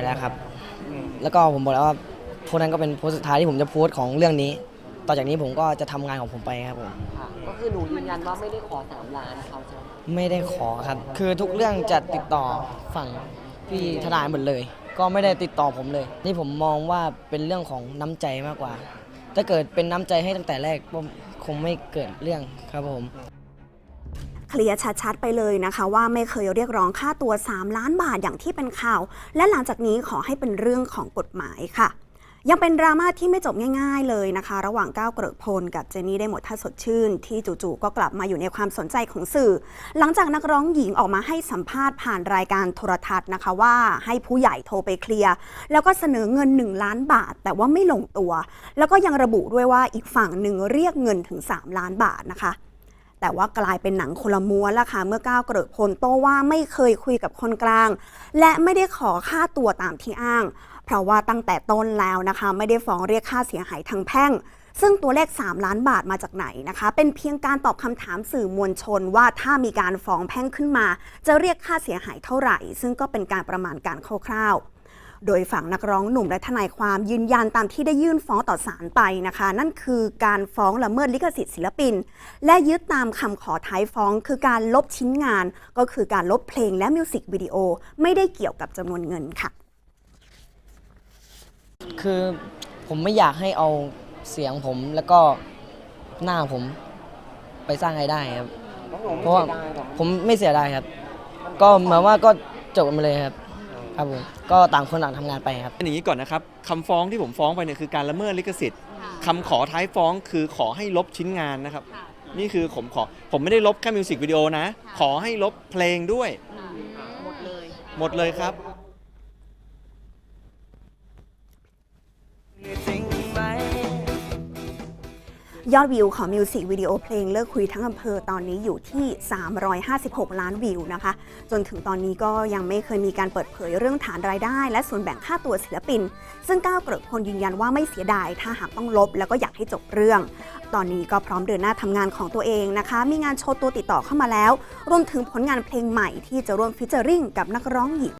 ไปแล้วครับ แล้วก็ผมบอกแล้วว่าโพสต์นั้นก็เป็นโพสต์สุดท้ายที่ผมจะโพสต์ของเรื่องนี้ ต่อจากนี้ผมก็จะทำงานของผมไปครับผม ค่ะก็คือหนูยืนยันว่าไม่ได้ขอสามล้านเขาใช่ไหมไม่ได้ขอครับ คือทุกเรื่องจะติดต่อฝั่งพี่ทนายหมดเลย ก็ไม่ได้ติดต่อผมเลย นี่ผมมองว่าเป็นเรื่องของน้ำใจมากกว่า ถ้าเกิดเป็นน้ำใจให้ตั้งแต่แรกก็คงไม่เกิดเรื่องครับผม เคลียร์ชัดๆไปเลยนะคะ ว่าไม่เคยเรียกร้องค่าตัว 3 ล้านบาทอย่างที่เป็นข่าว และหลังจากนี้ขอให้เป็นเรื่องของกฎหมายค่ะ ยังเป็นดราม่าที่ไม่จบง่ายๆเลยนะคะ ระหว่างก้าวเกริกพลกับเจนี่ได้หมดท่าสดชื่น ที่จู่ๆก็กลับมาอยู่ในความสนใจของสื่อ หลังจากนักร้องหญิงออกมาให้สัมภาษณ์ผ่านรายการโทรทัศน์นะคะ ว่าให้ผู้ใหญ่โทรไปเคลียร์แล้วก็เสนอเงิน 1 ล้านบาท แต่ว่าไม่ลงตัว แล้วก็ยังระบุด้วยว่าอีกฝั่งหนึ่งเรียกเงินถึง 3 ล้านบาทนะคะ แต่ว่ากลายเป็นหนังคนละม้วนละค่ะเมื่อก้าวเกริกพลโต้ว่าไม่เคยคุยกับคนกลาง และไม่ได้ขอค่าตัวตามที่อ้าง เพราะว่าตั้งแต่ต้นแล้วนะคะ ไม่ได้ฟ้องเรียกค่าเสียหายทางแพ่ง ซึ่งตัวเลข 3 ล้านบาทมาจากไหนนะคะ เป็นเพียงการตอบคำถามสื่อมวลชนว่าถ้ามีการฟ้องแพ่งขึ้นมา จะเรียกค่าเสียหายเท่าไหร่ ซึ่งก็เป็นการประมาณการคร่าวๆ โดยฝั่งนักร้องหนุ่มและทนายความยืนยันตามที่ได้ยื่นฟ้องต่อศาลไปนะคะ นั่นคือการฟ้องละเมิดลิขสิทธิ์ศิลปิน และยึดตามคำขอท้ายฟ้อง คือการลบชิ้นงาน ก็คือการลบเพลงและมิวสิกวิดีโอไม่ได้เกี่ยวกับจำนวนเงินค่ะ คือผมไม่อยากให้เอาเสียงผมแล้วก็หน้าผมไปสร้างรายได้ครับ เพราะว่าผมไม่เสียดายครับ ก็หมายว่าก็จบกันไปเลยครับ ครับผมก็ต่างคนต่างทำงานไปครับเป็นอย่างนี้ก่อนนะครับคำฟ้องที่ผมฟ้องไปเนี่ยคือการละเมิดลิขสิทธิ์คำขอท้ายฟ้องคือขอให้ลบชิ้นงานนะครับ นี่คือผมขอผมไม่ได้ลบแค่มิวสิกวิดีโอนะ ขอให้ลบเพลงด้วย หมดเลย หมดเลยครับ ยอดวิวของมิวสิกวิดีโอเพลงเลิกคุยทั้งอำเภอตอนนี้อยู่ที่ 356 ล้านวิวนะคะ จนถึงตอนนี้ก็ยังไม่เคยมีการเปิดเผยเรื่องฐานรายได้ และส่วนแบ่งค่าตัวศิลปิน ซึ่งก้าวเกริกพลยืนยันว่าไม่เสียดาย ถ้าหากต้องลบแล้วก็อยากให้จบเรื่อง ตอนนี้ก็พร้อมเดินหน้าทำงานของตัวเองนะคะ มีงานโชว์ตัวติดต่อเข้ามาแล้ว รวมถึงผลงานเพลงใหม่ที่จะร่วมฟิชเจอริงกับนักร้องหญิง